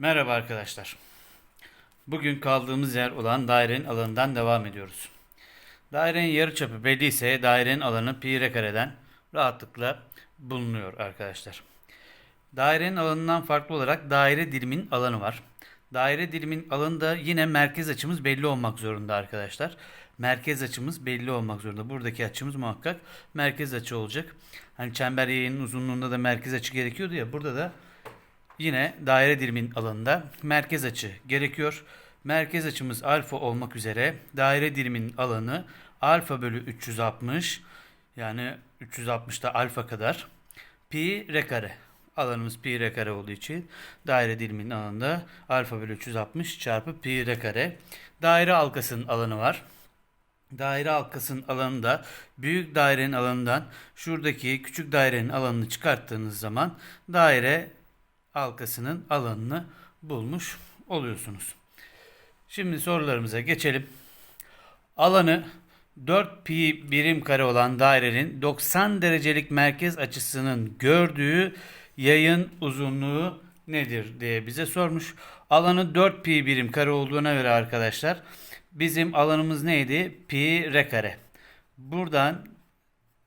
Merhaba arkadaşlar. Bugün kaldığımız yer olan dairenin alanından devam ediyoruz. Dairenin yarıçapı belli ise dairenin alanı pi r kareden rahatlıkla bulunuyor arkadaşlar. Dairenin alanından farklı olarak daire dilimin alanı var. Daire dilimin alanında yine merkez açımız belli olmak zorunda arkadaşlar. Merkez açımız belli olmak zorunda. Buradaki açımız muhakkak merkez açı olacak. Hani çember yayının uzunluğunda da merkez açı gerekiyordu ya. Burada da Yine daire dilimin alanında merkez açı gerekiyor. Merkez açımız alfa olmak üzere daire dilimin alanı alfa bölü 360 yani 360'da alfa kadar pi r kare. Alanımız pi r kare olduğu için daire dilimin alanında alfa bölü 360 çarpı pi r kare. Daire halkasının alanı var. Daire halkasının alanında büyük dairenin alanından şuradaki küçük dairenin alanını çıkarttığınız zaman daire halkasının alanını bulmuş oluyorsunuz. Şimdi sorularımıza geçelim. Alanı 4 pi birim kare olan dairenin 90 derecelik merkez açısının gördüğü yayın uzunluğu nedir diye bize sormuş. Alanı 4 pi birim kare olduğuna göre arkadaşlar bizim alanımız neydi? Pi r kare. Buradan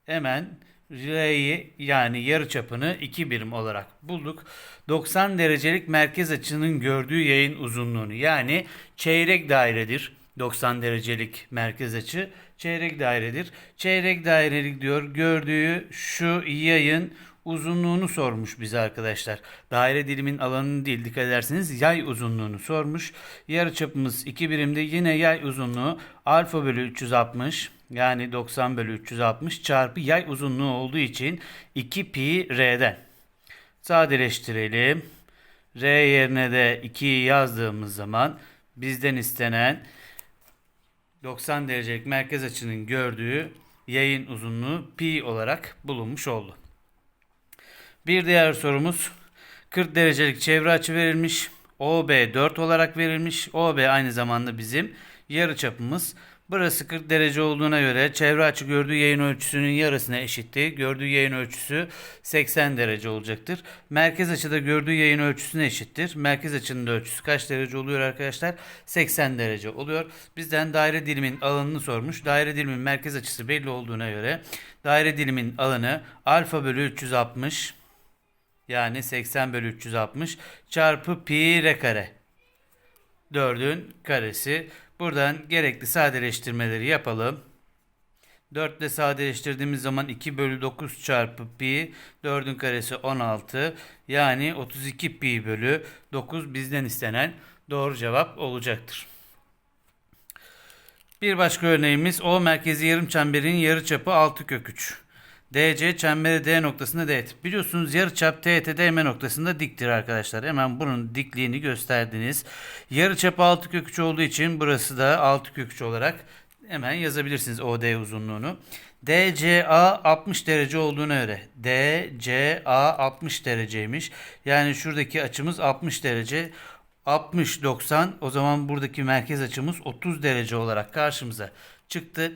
hemen R'yi yani yarıçapını 2 birim olarak bulduk. 90 derecelik merkez açının gördüğü yayın uzunluğunu yani çeyrek dairedir. 90 derecelik merkez açı çeyrek dairedir. Çeyrek dairelik diyor gördüğü şu yayın uzunluğunu sormuş bize arkadaşlar. Daire dilimin alanını değil dikkat ederseniz yay uzunluğunu sormuş. Yarıçapımız 2 birimde yine yay uzunluğu alfa bölü 360 yani 90 bölü 360 çarpı yay uzunluğu olduğu için 2 pi r'den. Sadeleştirelim. R yerine de 2'yi yazdığımız zaman bizden istenen 90 derecelik merkez açının gördüğü yayın uzunluğu pi olarak bulunmuş oldu. Bir diğer sorumuz 40 derecelik çevre açı verilmiş. OB 4 olarak verilmiş. OB aynı zamanda bizim yarı çapımız. Burası 40 derece olduğuna göre çevre açı gördüğü yayın ölçüsünün yarısına eşitti. Gördüğü yayın ölçüsü 80 derece olacaktır. Merkez açıda gördüğü yayın ölçüsüne eşittir. Merkez açının da ölçüsü kaç derece oluyor arkadaşlar? 80 derece oluyor. Bizden daire dilimin alanını sormuş. Daire dilimin merkez açısı belli olduğuna göre daire dilimin alanı alfa bölü 360 yani 80 bölü 360 çarpı pi r kare. 4'ün karesi. Buradan gerekli sadeleştirmeleri yapalım. 4 ile sadeleştirdiğimiz zaman 2 bölü 9 çarpı pi 4'ün karesi 16 yani 32 pi bölü 9 bizden istenen doğru cevap olacaktır. Bir başka örneğimiz O merkezi yarım çemberin yarıçapı 6 kök 3. DC çemberi D noktasında teğet. Biliyorsunuz yarıçap teğete değme noktasında diktir arkadaşlar. Hemen bunun dikliğini gösterdiniz. Yarıçap 6 kök 3 olduğu için burası da 6 kök 3 olarak hemen yazabilirsiniz OD uzunluğunu. DCA 60 derece olduğuna göre DCA 60 dereceymiş. Yani şuradaki açımız 60 derece. 60 90 o zaman buradaki merkez açımız 30 derece olarak karşımıza çıktı.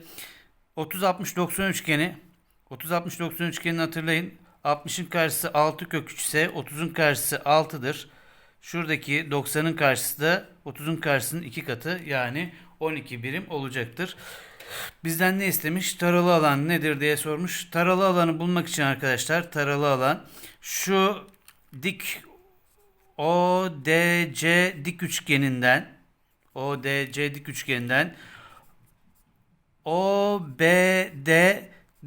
30 60 90 üçgeni 30 60 90 üçgenini hatırlayın. 60'ın karşısı 6 kök 3 ise 30'un karşısı 6'dır. Şuradaki 90'ın karşısı da 30'un karşısının 2 katı yani 12 birim olacaktır. Bizden ne istemiş? Taralı alan nedir diye sormuş. Taralı alanı bulmak için arkadaşlar taralı alan şu dik ODC dik üçgeninden ODC dik üçgeninden OBD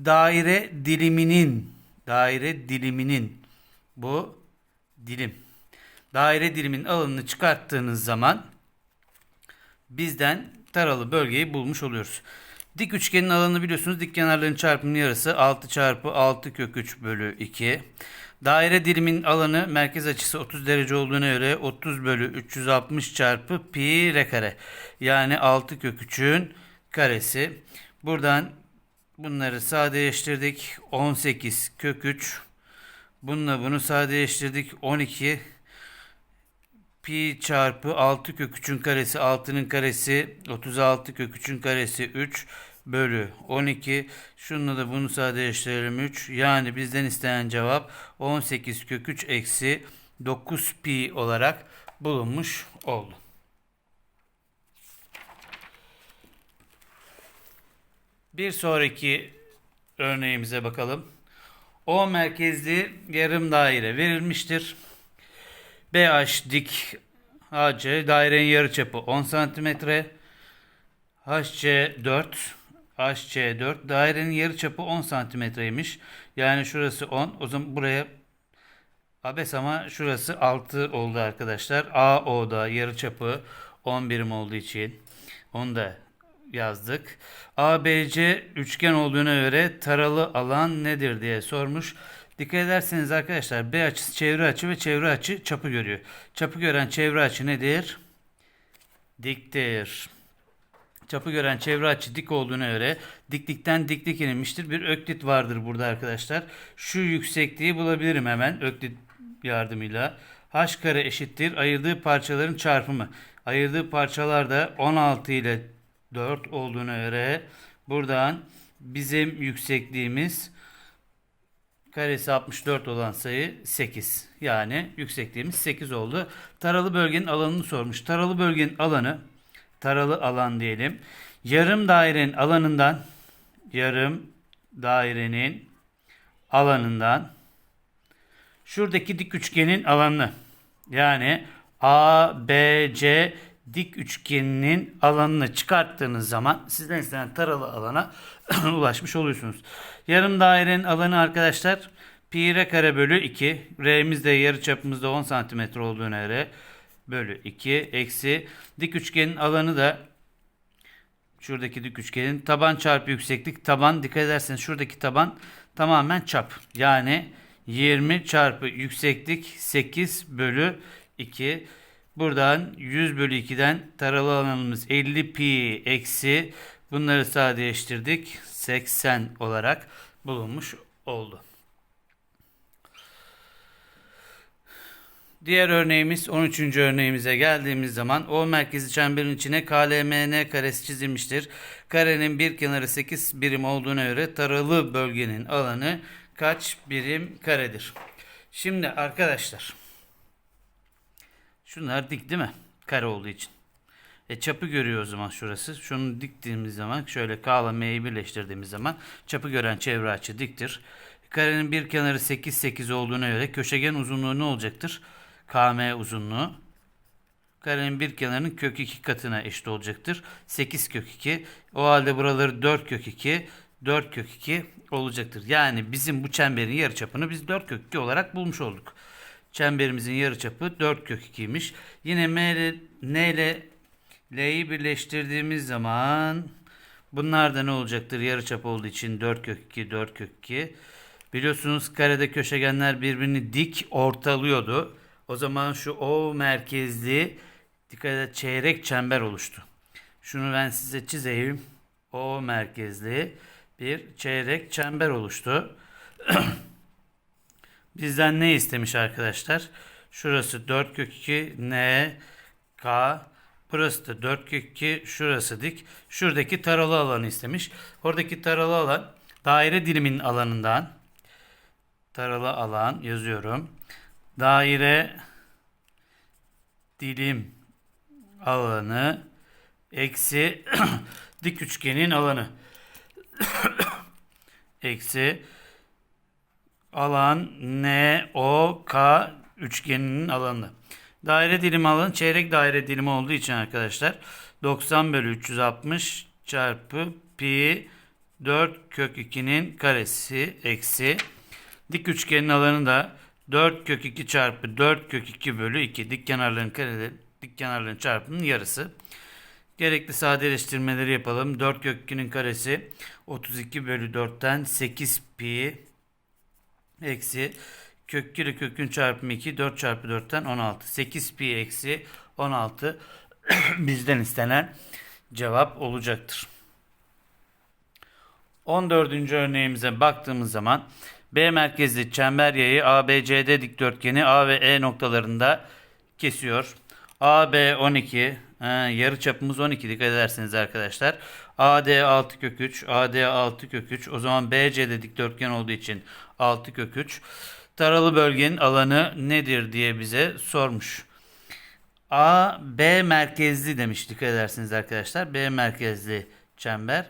daire diliminin daire diliminin bu dilim daire dilimin alanını çıkarttığınız zaman bizden taralı bölgeyi bulmuş oluyoruz. Dik üçgenin alanını biliyorsunuz. Dik kenarların çarpımının yarısı 6 çarpı 6 kök 3 bölü 2. Daire dilimin alanı merkez açısı 30 derece olduğuna göre 30 bölü 360 çarpı pi r kare. Yani 6 kök 3'ün karesi. Buradan bunları sadeleştirdik. 18 kök 3. Bununla bunu sadeleştirdik. 12 pi çarpı 6 kök 3'ün karesi 6'nın karesi 36 kök 3'ün karesi 3 bölü 12. Şununla da bunu sadeleştirelim 3. Yani bizden istenen cevap 18 kök 3 eksi 9 pi olarak bulunmuş oldu. Bir sonraki örneğimize bakalım. O merkezli yarım daire verilmiştir. BH dik AC dairenin yarıçapı 10 cm. HC 4 HC 4 dairenin yarıçapı 10 santimetreymiş. Yani şurası 10. O zaman buraya abes ama şurası 6 oldu arkadaşlar. AO'da yarıçapı 10 birim olduğu için onu da yazdık. ABC üçgen olduğuna göre taralı alan nedir diye sormuş. Dikkat ederseniz arkadaşlar B açısı çevre açı ve çevre açı çapı görüyor. Çapı gören çevre açı nedir? Diktir. Çapı gören çevre açı dik olduğuna göre diklikten diklik inilmiştir. Bir öklit vardır burada arkadaşlar. Şu yüksekliği bulabilirim hemen öklit yardımıyla. H kare eşittir ayırdığı parçaların çarpımı. Ayırdığı parçalar da 16 ile 4 olduğuna göre buradan bizim yüksekliğimiz karesi 64 olan sayı 8. Yani yüksekliğimiz 8 oldu. Taralı bölgenin alanını sormuş. Taralı bölgenin alanı taralı alan diyelim. Yarım dairenin alanından yarım dairenin alanından şuradaki dik üçgenin alanını yani A, B, C dik üçgeninin alanını çıkarttığınız zaman sizden istenen taralı alana ulaşmış oluyorsunuz. Yarım dairenin alanı arkadaşlar pi r kare bölü 2. R'miz de yarı çapımızda 10 cm olduğuna göre bölü 2 eksi dik üçgenin alanı da şuradaki dik üçgenin taban çarpı yükseklik taban dikkat ederseniz şuradaki taban tamamen çap. Yani 20 çarpı yükseklik 8 bölü 2. Buradan 100 bölü 2'den taralı alanımız 50 pi eksi bunları sadeleştirdik. 80 olarak bulunmuş oldu. Diğer örneğimiz 13. örneğimize geldiğimiz zaman O merkezi çemberin içine KLMN karesi çizilmiştir. Karenin bir kenarı 8 birim olduğuna göre taralı bölgenin alanı kaç birim karedir? Şimdi arkadaşlar şunlar dik değil mi? Kare olduğu için. E çapı görüyor o zaman şurası. Şunu diktiğimiz zaman şöyle K ile M'yi birleştirdiğimiz zaman çapı gören çevre açı diktir. Karenin bir kenarı 8 8 olduğuna göre köşegen uzunluğu ne olacaktır? KM uzunluğu. Karenin bir kenarının kök 2 katına eşit olacaktır. 8 kök 2. O halde buraları 4 kök 2. 4 kök 2 olacaktır. Yani bizim bu çemberin yarıçapını biz 4 kök 2 olarak bulmuş olduk. Çemberimizin yarıçapı 4 kök 2'ymiş. Yine M ile N ile L'yi birleştirdiğimiz zaman bunlar da ne olacaktır? Yarıçap olduğu için 4 kök 2, 4 kök 2. Biliyorsunuz karede köşegenler birbirini dik ortalıyordu. O zaman şu O merkezli dikkat et çeyrek çember oluştu. Şunu ben size çizeyim. O merkezli bir çeyrek çember oluştu. Bizden ne istemiş arkadaşlar? Şurası 4 kök 2 N K Burası da 4 kök 2 şurası dik. Şuradaki taralı alanı istemiş. Oradaki taralı alan daire diliminin alanından taralı alan yazıyorum. Daire dilim alanı eksi dik üçgenin alanı eksi alan N O K üçgeninin alanı. Daire dilim alanı çeyrek daire dilimi olduğu için arkadaşlar 90 bölü 360 çarpı pi 4 kök 2'nin karesi eksi dik üçgenin alanı da 4 kök 2 çarpı 4 kök 2 bölü 2 dik kenarların kareleri dik kenarların çarpımının yarısı. Gerekli sadeleştirmeleri yapalım. 4 kök 2'nin karesi 32 bölü 4'ten 8 pi eksi kök 2 ile kökün çarpımı 2 4 çarpı 4'ten 16. 8 pi eksi 16 bizden istenen cevap olacaktır. 14. örneğimize baktığımız zaman B merkezli çember yayı ABCD dikdörtgeni A ve E noktalarında kesiyor. AB 12, he, yarı çapımız 12 dikkat ederseniz arkadaşlar. AD 6 kök 3, AD 6 kök 3. O zaman BCD dikdörtgen olduğu için 6 kök 3. Taralı bölgenin alanı nedir diye bize sormuş. A, B merkezli demiş dikkat edersiniz arkadaşlar. B merkezli çember.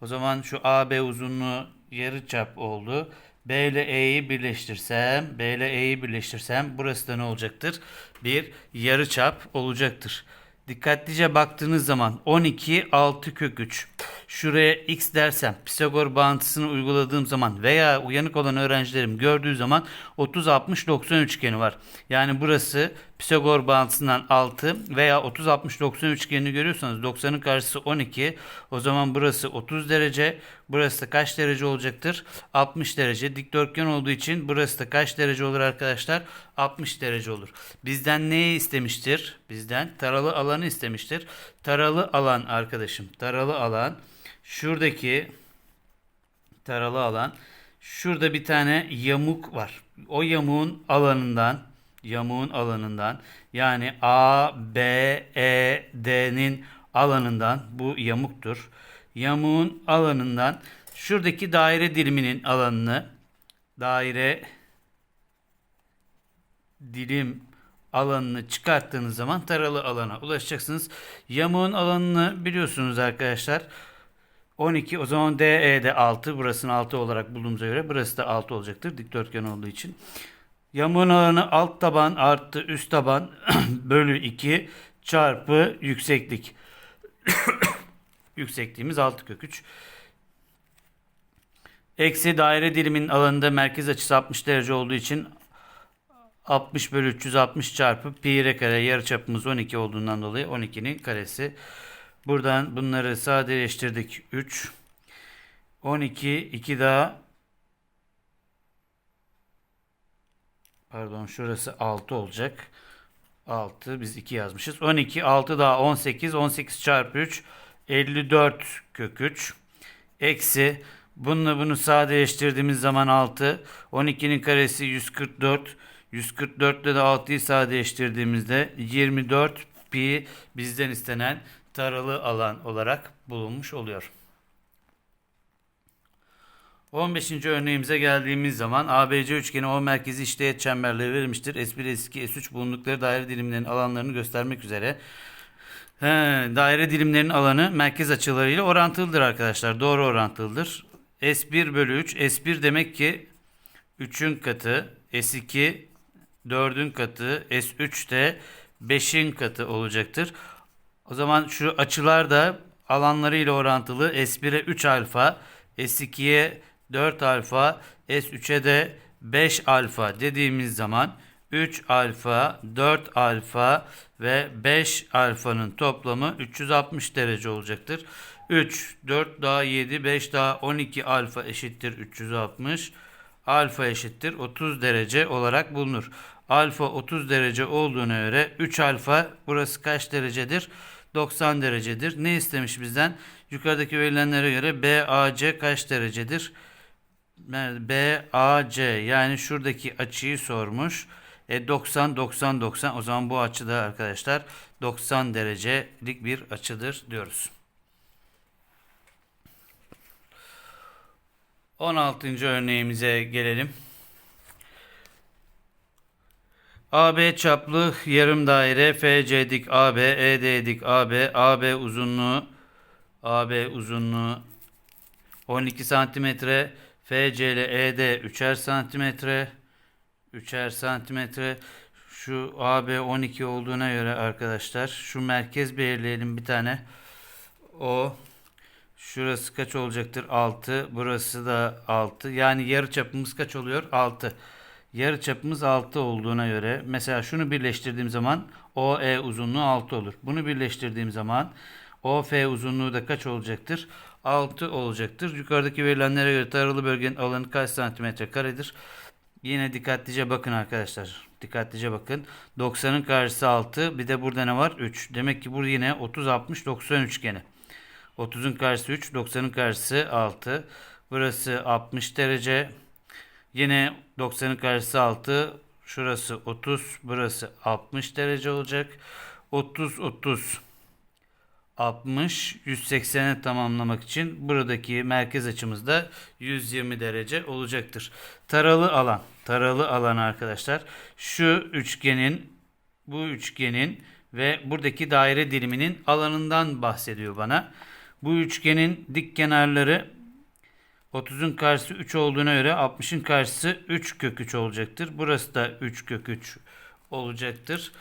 O zaman şu AB uzunluğu yarı çap oldu. B ile E'yi birleştirsem, B ile E'yi birleştirsem burası da ne olacaktır? Bir yarı çap olacaktır. Dikkatlice baktığınız zaman 12 6 kök 3. Şuraya x dersem Pisagor bağıntısını uyguladığım zaman veya uyanık olan öğrencilerim gördüğü zaman 30 60 90 üçgeni var. Yani burası Pisagor bağıntısından 6 veya 30 60 90 üçgenini görüyorsanız 90'ın karşısı 12. O zaman burası 30 derece. Burası da kaç derece olacaktır? 60 derece. Dikdörtgen olduğu için burası da kaç derece olur arkadaşlar? 60 derece olur. Bizden neyi istemiştir? Bizden taralı alanı istemiştir. Taralı alan arkadaşım. Taralı alan şuradaki taralı alan şurada bir tane yamuk var. O yamuğun alanından yamuğun alanından yani A, B, E, D'nin alanından bu yamuktur. Yamuğun alanından şuradaki daire diliminin alanını daire dilim alanını çıkarttığınız zaman taralı alana ulaşacaksınız. Yamuğun alanını biliyorsunuz arkadaşlar. 12 o zaman DE'de 6 burasını 6 olarak bulduğumuza göre burası da 6 olacaktır dikdörtgen olduğu için. Yamuğun alanı alt taban artı üst taban bölü 2 çarpı yükseklik. Yüksekliğimiz 6 kök 3. Eksi daire diliminin alanında merkez açısı 60 derece olduğu için 60 bölü 360 çarpı pi r kare yarıçapımız 12 olduğundan dolayı 12'nin karesi. Buradan bunları sadeleştirdik. 3 12 2 daha pardon şurası 6 olacak. 6 biz 2 yazmışız. 12 6 daha 18 18 çarpı 3 54 kök 3 eksi bununla bunu sadeleştirdiğimiz zaman 6 12'nin karesi 144 144 ile de 6'yı sadeleştirdiğimizde 24 pi bizden istenen taralı alan olarak bulunmuş oluyor. 15. örneğimize geldiğimiz zaman ABC üçgeni O merkezi işleyet çemberleri verilmiştir. S1, S2, S3 bulundukları daire dilimlerinin alanlarını göstermek üzere. He, daire dilimlerinin alanı merkez açılarıyla orantılıdır arkadaşlar. Doğru orantılıdır. S1 bölü 3. S1 demek ki 3'ün katı. S2 4'ün katı. S3 de 5'in katı olacaktır. O zaman şu açılar da alanlarıyla orantılı. S1'e 3 alfa, S2'ye 4 alfa, S3'e de 5 alfa dediğimiz zaman 3 alfa, 4 alfa ve 5 alfanın toplamı 360 derece olacaktır. 3, 4 daha 7, 5 daha 12 alfa eşittir 360. Alfa eşittir 30 derece olarak bulunur. Alfa 30 derece olduğuna göre 3 alfa burası kaç derecedir? 90 derecedir. Ne istemiş bizden? Yukarıdaki verilenlere göre BAC kaç derecedir? BAC yani şuradaki açıyı sormuş. E 90 90 90 o zaman bu açıda arkadaşlar 90 derecelik bir açıdır diyoruz. 16. örneğimize gelelim. AB çaplı yarım daire FC dik AB, ED dik AB, AB uzunluğu AB uzunluğu 12 santimetre, FC ile ED 3'er santimetre, 3'er santimetre. Şu AB 12 olduğuna göre arkadaşlar şu merkez belirleyelim bir tane. O şurası kaç olacaktır? 6. Burası da 6. Yani yarı çapımız kaç oluyor? 6. Yarı çapımız 6 olduğuna göre mesela şunu birleştirdiğim zaman OE uzunluğu 6 olur. Bunu birleştirdiğim zaman OF uzunluğu da kaç olacaktır? 6 olacaktır. Yukarıdaki verilenlere göre taralı bölgenin alanı kaç santimetre karedir? Yine dikkatlice bakın arkadaşlar. Dikkatlice bakın. 90'ın karşısı 6. Bir de burada ne var? 3. Demek ki burada yine 30 60 90 üçgeni. 30'un karşısı 3, 90'ın karşısı 6. Burası 60 derece. Yine 90'ın karşısı 6. Şurası 30, burası 60 derece olacak. 30 30 60 180'e tamamlamak için buradaki merkez açımız da 120 derece olacaktır. Taralı alan. Taralı alan arkadaşlar. Şu üçgenin bu üçgenin ve buradaki daire diliminin alanından bahsediyor bana. Bu üçgenin dik kenarları 30'un karşısı 3 olduğuna göre 60'ın karşısı 3 kök 3 olacaktır. Burası da 3 kök 3 olacaktır.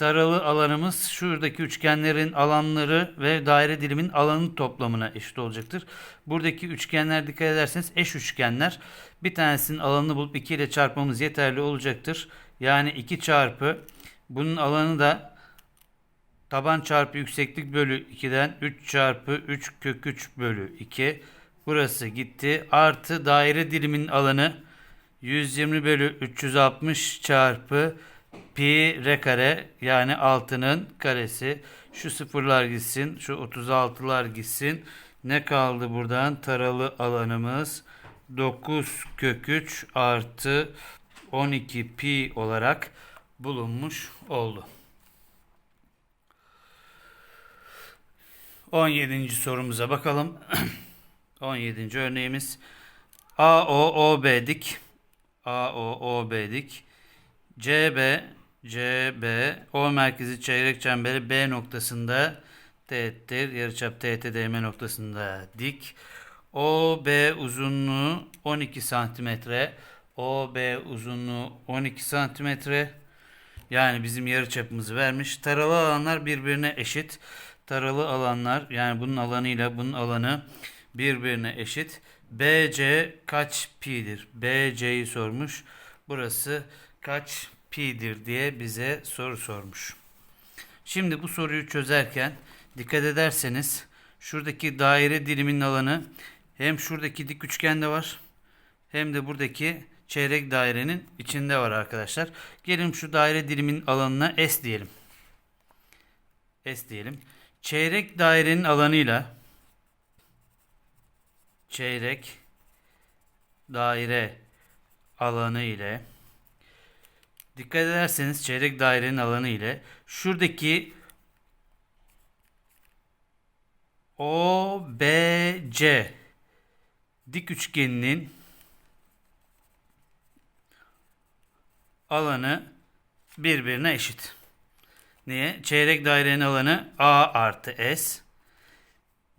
Taralı alanımız şuradaki üçgenlerin alanları ve daire dilimin alanın toplamına eşit olacaktır. Buradaki üçgenler dikkat ederseniz eş üçgenler. Bir tanesinin alanını bulup 2 ile çarpmamız yeterli olacaktır. Yani 2 çarpı bunun alanı da taban çarpı yükseklik bölü 2'den 3 çarpı 3 kök 3 bölü 2. Burası gitti. Artı daire diliminin alanı 120 bölü 360 çarpı pi r kare yani 6'nın karesi. Şu sıfırlar gitsin. Şu 36'lar gitsin. Ne kaldı buradan? Taralı alanımız 9 kök 3 artı 12 pi olarak bulunmuş oldu. 17. sorumuza bakalım. 17. örneğimiz AOOB dik AOOB dik CB CB O merkezi çeyrek çemberi B noktasında teğettir. Yarıçap teğet değme noktasında dik. OB uzunluğu 12 santimetre. OB uzunluğu 12 santimetre. Yani bizim yarıçapımızı vermiş. Taralı alanlar birbirine eşit. Taralı alanlar yani bunun alanıyla bunun alanı birbirine eşit. BC kaç pi'dir? BC'yi sormuş. Burası kaç pi'dir diye bize soru sormuş. Şimdi bu soruyu çözerken dikkat ederseniz şuradaki daire diliminin alanı hem şuradaki dik üçgende var hem de buradaki çeyrek dairenin içinde var arkadaşlar. Gelin şu daire dilimin alanına S diyelim. S diyelim. Çeyrek dairenin alanıyla çeyrek daire alanı ile dikkat ederseniz çeyrek dairenin alanı ile şuradaki OBC dik üçgeninin alanı birbirine eşit. Niye? Çeyrek dairenin alanı A artı S.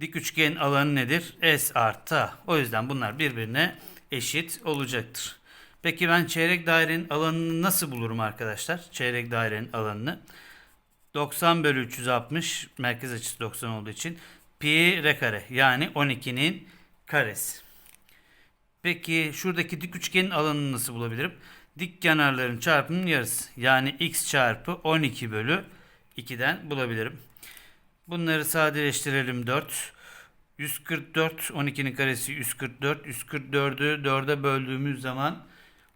Dik üçgenin alanı nedir? S artı A. O yüzden bunlar birbirine eşit olacaktır. Peki ben çeyrek dairenin alanını nasıl bulurum arkadaşlar? Çeyrek dairenin alanını. 90 bölü 360 merkez açısı 90 olduğu için pi r kare yani 12'nin karesi. Peki şuradaki dik üçgenin alanını nasıl bulabilirim? Dik kenarların çarpımının yarısı yani x çarpı 12 bölü 2'den bulabilirim. Bunları sadeleştirelim 4. 144 12'nin karesi 144. 144'ü 4'e böldüğümüz zaman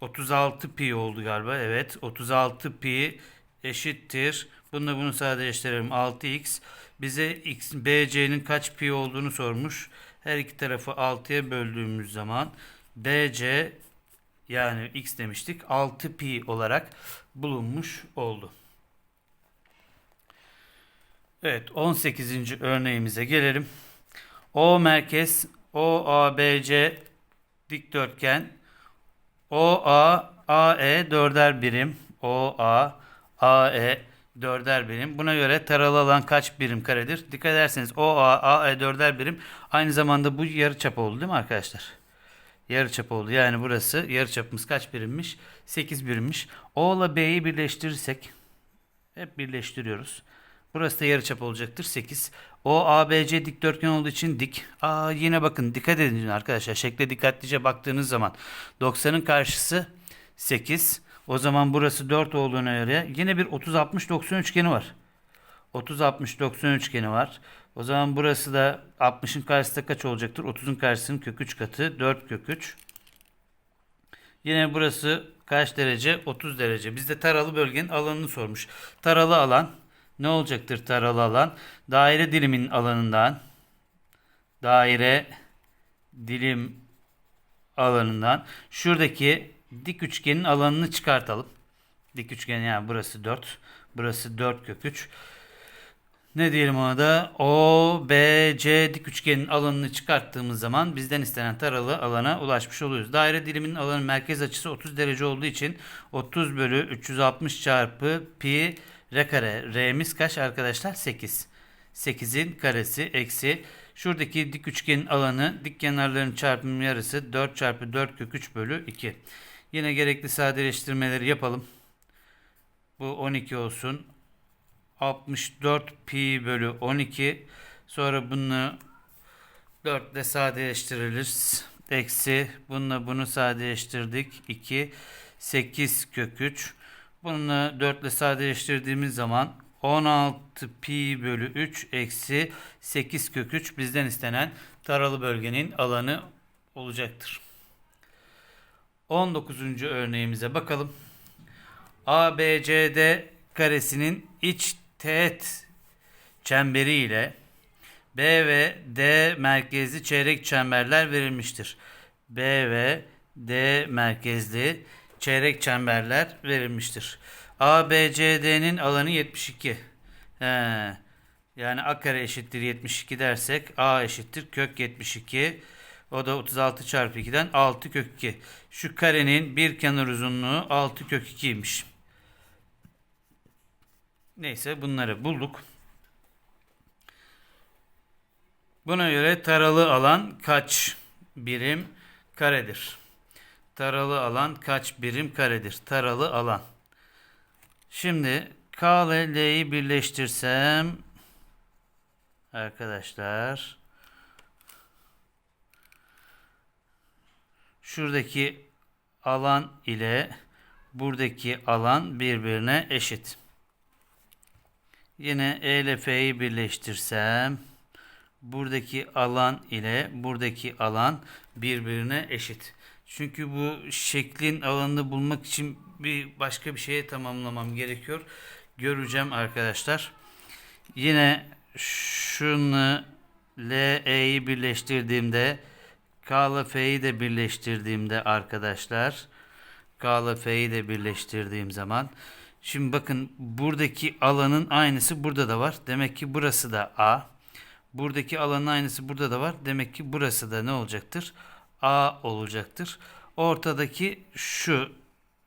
36 pi oldu galiba. Evet 36 pi eşittir. Bununla bunu sadeleştirelim. 6x bize x bc'nin kaç pi olduğunu sormuş. Her iki tarafı 6'ya böldüğümüz zaman bc yani x demiştik 6 pi olarak bulunmuş oldu. Evet 18. örneğimize gelelim. O merkez OABC dikdörtgen OA AE dörder birim OA AE dörder birim. Buna göre taralı alan kaç birim karedir? Dikkat ederseniz OA AE dörder birim aynı zamanda bu yarı çap oldu değil mi arkadaşlar? Yarı çap oldu. Yani burası yarı çapımız kaç birimmiş? 8 birimmiş. O ile B'yi birleştirirsek hep birleştiriyoruz. Burası da yarıçap olacaktır 8. O ABC dikdörtgen olduğu için dik. Aa yine bakın dikkat edin arkadaşlar. Şekle dikkatlice baktığınız zaman 90'ın karşısı 8. O zaman burası 4 olduğuna göre yine bir 30 60 90 üçgeni var. 30 60 90 üçgeni var. O zaman burası da 60'ın karşısında kaç olacaktır? 30'un karşısının kök 3 katı 4 kök 3. Yine burası kaç derece? 30 derece. Bizde taralı bölgenin alanını sormuş. Taralı alan ne olacaktır taralı alan? Daire dilimin alanından daire dilim alanından şuradaki dik üçgenin alanını çıkartalım. Dik üçgen yani burası 4. Burası 4 kök 3. Ne diyelim ona da? O, B, C dik üçgenin alanını çıkarttığımız zaman bizden istenen taralı alana ulaşmış oluyoruz. Daire diliminin alanı merkez açısı 30 derece olduğu için 30 bölü 360 çarpı pi R kare. R'miz kaç arkadaşlar? 8. 8'in karesi eksi. Şuradaki dik üçgenin alanı dik kenarların çarpımı yarısı 4 çarpı 4 kök 3 bölü 2. Yine gerekli sadeleştirmeleri yapalım. Bu 12 olsun. 64 pi bölü 12. Sonra bunu 4 ile sadeleştiririz. Eksi bununla bunu sadeleştirdik. 2 8 kök 3. Bununla 4 ile sadeleştirdiğimiz zaman 16 pi bölü 3 eksi 8 kök 3 bizden istenen taralı bölgenin alanı olacaktır. 19. örneğimize bakalım. ABCD karesinin iç teğet çemberi ile B ve D merkezli çeyrek çemberler verilmiştir. B ve D merkezli çeyrek çemberler verilmiştir. ABCD'nin alanı 72. He. Yani A kare eşittir 72 dersek A eşittir kök 72. O da 36 çarpı 2'den 6 kök 2. Şu karenin bir kenar uzunluğu 6 kök 2'ymiş. Neyse bunları bulduk. Buna göre taralı alan kaç birim karedir? Taralı alan kaç birim karedir? Taralı alan. Şimdi K ile L'yi birleştirsem arkadaşlar şuradaki alan ile buradaki alan birbirine eşit. Yine E ile F'yi birleştirsem buradaki alan ile buradaki alan birbirine eşit. Çünkü bu şeklin alanını bulmak için bir başka bir şeye tamamlamam gerekiyor. Göreceğim arkadaşlar. Yine şunu L, E'yi birleştirdiğimde K F'yi de birleştirdiğimde arkadaşlar K F'yi de birleştirdiğim zaman şimdi bakın buradaki alanın aynısı burada da var. Demek ki burası da A. Buradaki alanın aynısı burada da var. Demek ki burası da ne olacaktır? A olacaktır. Ortadaki şu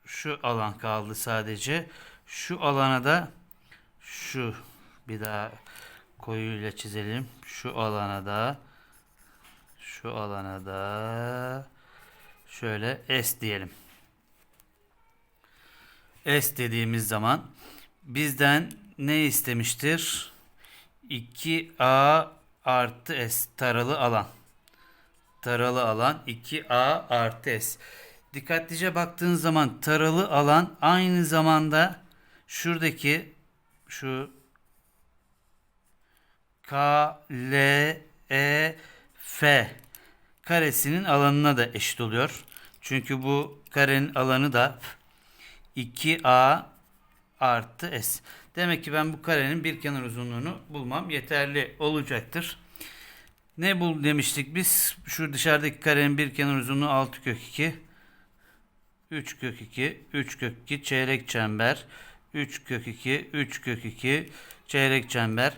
şu alan kaldı sadece. Şu alana da şu bir daha koyuyla çizelim. Şu alana da şu alana da şöyle S diyelim. S dediğimiz zaman bizden ne istemiştir? 2A artı S taralı alan. Taralı alan 2A artı S. Dikkatlice baktığın zaman taralı alan aynı zamanda şuradaki şu K, L, E, F karesinin alanına da eşit oluyor. Çünkü bu karenin alanı da 2A artı S. Demek ki ben bu karenin bir kenar uzunluğunu bulmam yeterli olacaktır. Ne bul demiştik biz? Şu dışarıdaki karenin bir kenar uzunluğu 6 kök 2. 3 kök 2, 3 kök 2 çeyrek çember. 3 kök 2, 3 kök 2 çeyrek çember.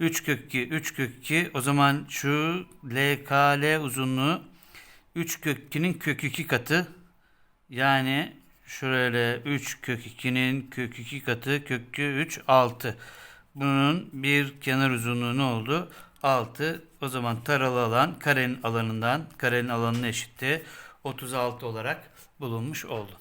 3 kök 2, 3 kök 2 o zaman şu LKL uzunluğu 3 kök 2'nin kök 2 katı. Yani şöyle 3 kök 2'nin kök 2 katı kök 2 3 6. Bunun bir kenar uzunluğu ne oldu? 6. O zaman taralı alan karenin alanından karenin alanına eşitti. 36 olarak bulunmuş oldu.